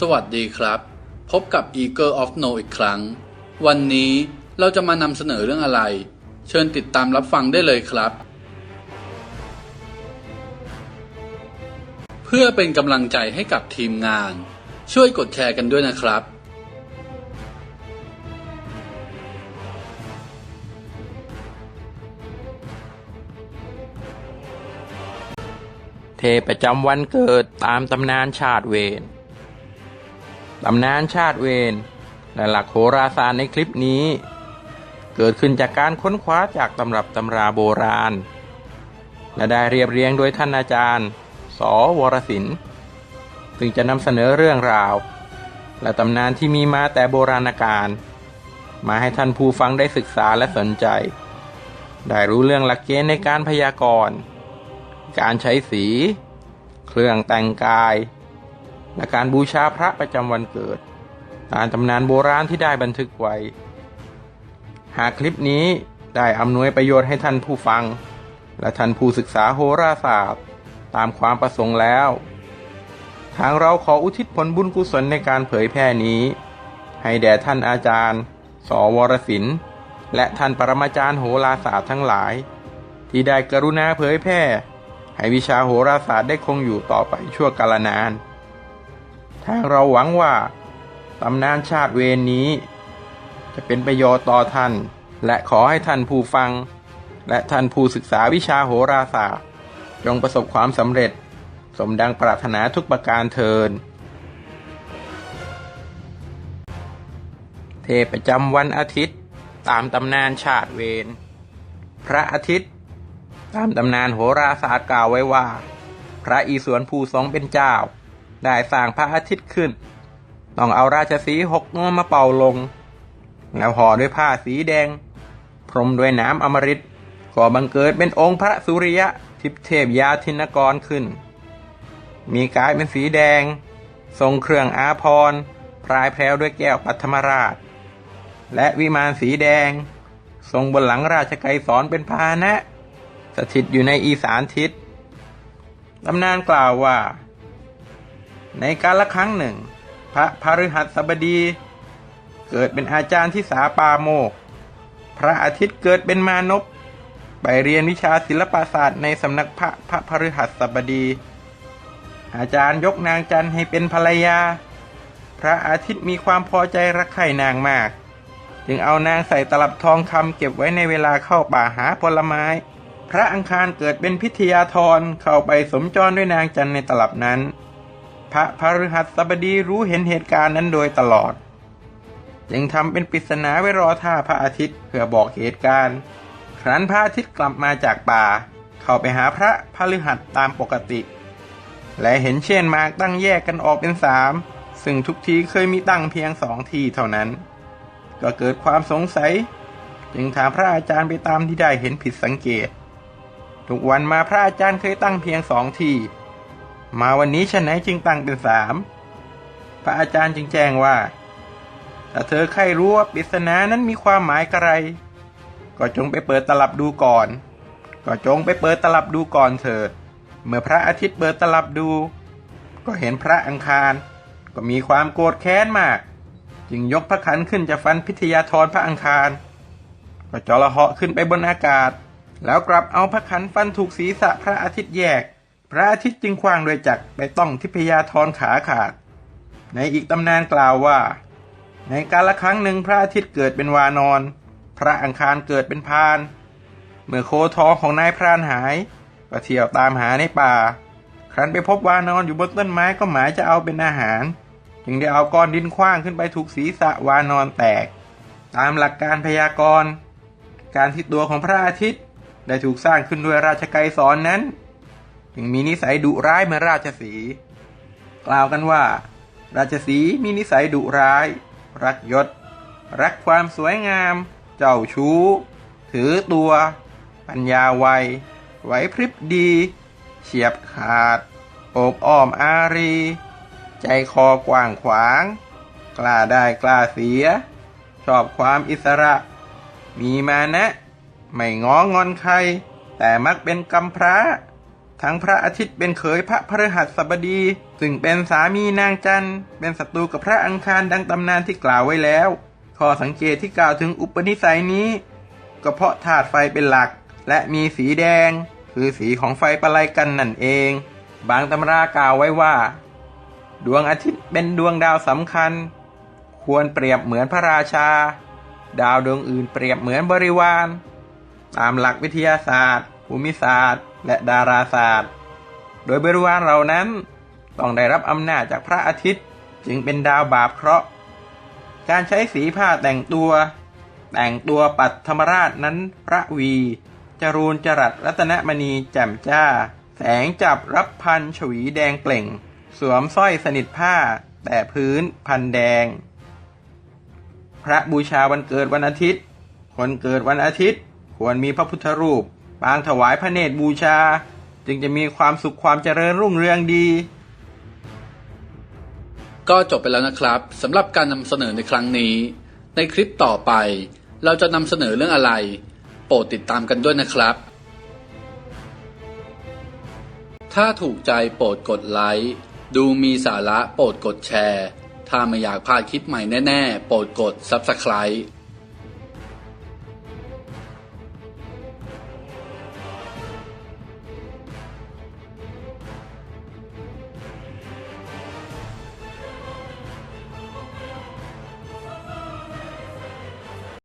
สวัสดีครับ พบกับ Eagle of No อีกครั้ง วันนี้เราจะมานำเสนอเรื่องอะไร เชิญติดตามรับฟังได้เลยครับ เพื่อเป็นกำลังใจให้กับทีมงาน ช่วยกดแชร์กันด้วยนะครับ เทประจำวันเกิดตามตำนานชาติเวร ตำนานชาติเวรและหลักโหราศาสตร์ในคลิปนี้ เกิดขึ้นจากการค้นคว้าจากตำรับตำราโบราณ และได้เรียบเรียงโดยท่านอาจารย์ สวรศิลป์ซึ่งจะนำเสนอเรื่องราว และตำนานที่มีมาแต่โบราณกาลมาให้ท่านผู้ฟังได้ศึกษาและสนใจ ได้รู้เรื่องหลักเกณฑ์ในการพยากรณ์ การใช้สี เครื่องแต่งกาย และการบูชาพระประจำวันเกิด ตามตำนานโบราณที่ได้บันทึกไว้ หากคลิปนี้ได้อำนวยประโยชน์ให้ท่านผู้ฟัง และท่านผู้ศึกษาโหราศาสตร์ ตามความประสงค์แล้ว ทางเราขออุทิศผลบุญกุศลในการเผยแพร่นี้ ให้แด่ท่านอาจารย์ สวรศิลป์และท่านปรมาจารย์โหราศาสตร์ทั้งหลาย ที่ได้กรุณาเผยแพร่ ให้วิชาโหราศาสตร์ได้คงอยู่ต่อไปชั่วกาลนาน ทางเราหวังว่าตำนานชาติเวรนี้ จะเป็นประโยชน์ต่อท่าน และขอให้ท่านผู้ฟัง และท่านผู้ศึกษาวิชาโหราศาสตร์จงประสบความสำเร็จ สมดังปรารถนาทุกประการเทิน เทพประจำวันอาทิตย์ตามตำนานชาติเวรพระอาทิตย์ ตามตำนานโหราศาสตร์กล่าวไว้ว่า พระอีสวนภูทรงเป็นเจ้า ได้สร้างพระอาทิตย์ขึ้น ต้องเอาราชสีหกนวมาเป่าลง แล้วห่อด้วยผ้าสีแดง พรมด้วยน้ำอมฤตก่อบังเกิดเป็นองค์พระสุริยะทิพเทพยาธินกรขึ้น มีกายเป็นสีแดง ทรงเครื่องอาภรณ์พรายแพรวด้วยแก้วปัทมราช และวิมานสีแดง ทรงบนหลังราชไกรสอนเป็นพาหนะ สถิตอยู่ในอีสานทิศตำนานกล่าวว่า ในการละครั้งหนึ่ง พระพฤหัสบดี เกิดเป็นอาจารย์ที่สาปาโมก พระอาทิตย์เกิดเป็นมานพไปเรียนวิชาศิลปศาสตร์ในสำนักพระพระพฤหัสบดี อาจารย์ยกนางจันทร์ให้เป็นภรรยา พระอาทิตย์มีความพอใจรักใคร่นางมาก จึงเอานางใส่ตลับทองคำเก็บไว้ในเวลาเข้าป่าหาผลไม้ พระอังคารเกิดเป็นพิทยาธรเข้าไปสมจรด้วยนางจันในตลับนั้น พระพฤหัสบดีรู้เห็นเหตุการณ์นั้นโดยตลอด จึงทำเป็นปริศนาไว้รอท่าพระอาทิตย์เพื่อบอกเหตุการณ์ ครั้นพระอาทิตย์กลับมาจากป่า เข้าไปหาพระพฤหัสตามปกติ และเห็นเช่นมากตั้งแยกกันออกเป็นสามซึ่งทุกทีเคยมีตั้งเพียงสองที่เท่านั้น ก็เกิดความสงสัย จึงถามพระอาจารย์ไปตามที่ได้เห็นผิดสังเกต ทุกวันมาพระอาจารย์เคยตั้งเพียงสองที่ มาวันนี้ฉะไหนจึงตั้งเป็นสามพระอาจารย์จึงแจ้งว่า ถ้าเธอใครรู้ว่าปริศนานั้นมีความหมายกระไร ก็จงไปเปิดตลับดูก่อน ก็จงไปเปิดตลับดูก่อนเถิด เมื่อพระอาทิตย์เปิดตลับดู ก็เห็นพระอังคาร ก็มีความโกรธแค้นมาก จึงยกพระขันขึ้นจะฟันพิทยาธรพระอังคาร ก็จระเหาะขึ้นไปบนอากาศ แล้วกลับเอาพระขันฟันถูกศีรษะพระอาทิตย์แยก พระอาทิตย์จึงคว้างโดวยจักรไปต้องทิพยาธรขาขาด ในอีกตำนานกล่าวว่า ในกาลครั้งหนึ่งพระอาทิตย์เกิดเป็นวานอน พระอังคารเกิดเป็นพาน เมื่อโคทองของนายพรานหายก็เที่ยวตามหาในป่า ครั้นไปพบวานอนอยู่บนต้นไม้ก็หมายจะเอาเป็นอาหาร จึงได้เอาก้อนดินคว้างขึ้นไปถูกศีรษะวานอนแตก ตามหลักการพยากรณ์ การที่ตัวของพระอาทิตย์ได้ถูกสร้างขึ้นด้วยราชไกรสอนนั้น จึงมีนิสัยดุร้ายเหมือนราชสี กล่าวกันว่า ราชสีมีนิสัยดุร้าย รักยศ รักความสวยงาม เจ้าชู้ ถือตัว ปัญญาไวไหวพริบดี เฉียบขาด โอบอ้อมอารี ใจคอกว้างขวาง กล้าได้กล้าเสีย ชอบความอิสระ มีมานะ ไม่ง้องอนใคร แต่มักเป็นกำพร้า ทั้งพระอาทิตย์เป็นเขยพระพฤหัสบดี ซึ่งเป็นสามีนางจันทร์เป็นศัตรูกับพระอังคารดังตำนานที่กล่าวไว้แล้วข้อสังเกตที่กล่าวถึงอุปนิสัยนี้ ก็เพราะธาตุไฟเป็นหลัก และมีสีแดง คือสีของไฟประไลกันนั่นเอง บางตำรากล่าวไว้ว่า ดวงอาทิตย์เป็นดวงดาวสำคัญ ควรเปรียบเหมือนพระราชา ดาวดวงอื่นเปรียบเหมือนบริวาร ตามหลักวิทยาศาสตร์ ภูมิศาสตร์ และดาราศาสตร์ โดยบริวารเหล่านั้นต้องได้รับอำนาจจากพระอาทิตย์จึงเป็นดาวบาปเคราะห์ การใช้สีผ้าแต่งตัว แต่งตัวปัดธรรมราชนั้นพระวี จรูนจรัสรัตนมณีแจ่มจ้า แสงจับรับพันฉวีแดงเปล่ง สวมสร้อยสนิทผ้า แต่พื้นพันแดง พระบูชาวันเกิดวันอาทิตย์ คนเกิดวันอาทิตย์ ควรมีพระพุทธรูป ปางถวายพระเนตรบูชา จึงจะมีความสุขความเจริญรุ่งเรืองดี ก็จบไปแล้วนะครับสำหรับการนำเสนอในครั้งนี้ ในคลิปต่อไป เราจะนำเสนอเรื่องอะไร โปรดติดตามกันด้วยนะครับ ถ้าถูกใจโปรดกดไลค์ดูมีสาระโปรดกดแชร์ ถ้าไม่อยากพลาดคลิปใหม่แน่ ๆ โปรดกด Subscribe